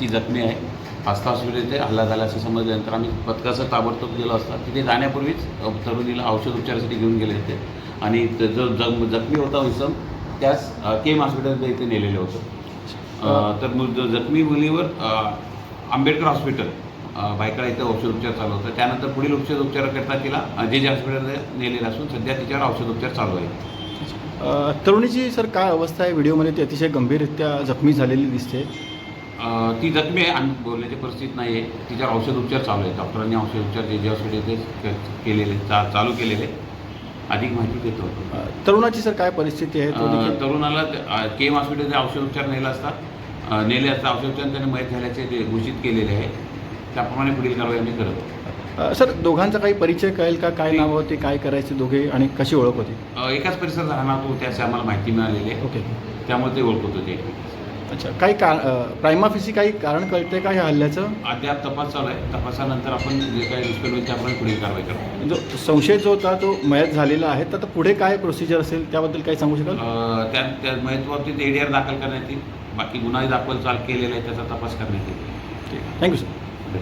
ती जखमी आहे. आस्था हॉस्पिटल इथे हल्ला झाला असं समजल्यानंतर आम्ही पथकाचं ताबडतोब गेलो असता तिथे जाण्यापूर्वीच तरुणीला औषध उपचारासाठी घेऊन गेले होते. आणि जो जग जखमी होता विसम त्यास के केम हॉस्पिटलमध्ये इथे नेलेलं होतं. तर मु जखमी मुलीवर आंबेडकर हॉस्पिटल अ, भायखळा इथं औषध उपचार चालू होता. त्यानंतर पुढील औषध उपचाराकरता तिला जे जे हॉस्पिटलमध्ये नेलेलं असून सध्या तिच्यावर औषध उपचार चालू आहे तरुणीची सर काय अवस्था आहे? व्हिडिओमध्ये ती अतिशय गंभीररित्या जखमी झालेली दिसते. ती जखमी आहे आम्ही बोलण्याची परिस्थिती नाही आहे. तिच्यावर औषध उपचार चालू आहे डॉक्टरांनी औषध उपचार जे जे हॉस्पिटल इथे क- केलेले चा चालू केलेले. अधिक माहिती देतो. तरुणाची सर काय परिस्थिती आहे? तो तरुणाला के एम हॉस्पिटलचे औषध उपचार नेला असता. अ, नेले असता औषध उपचार त्याने मयत झाल्याचे ते घोषित केलेले आहे त्याप्रमाणे पुढील कारवाई आम्ही करत आहोत. सर दोघांचा काही परिचय कळेल का? काय नाव होते काय करायचे दोघे आणि कशी ओळख होती? एकाच परिसरात राहणार तो त्याची आम्हाला माहिती मिळालेली आहे. ओके. त्यामुळे ते ओळखत होते. अच्छा. काही का प्रायमाफिसी काही कारण कळते का ह्या हल्ल्याचं? अद्याप तपास चालू आहे. तपासानंतर आपण जे काही निष्पन्न होईल त्याप्रमाणे पुढील कारवाई करतो जो संशय जो होता तो मयत झालेला आहे. तर आता पुढे काय प्रोसिजर असेल त्याबद्दल काही सांगू शकाल? त्या त्या महत्वाबाबतीत ए डी आर दाखल करण्यात येईल. बाकी गुन्हा दाखल चाल केलेला आहे त्याचा तपास करण्यात येईल. Thank you sir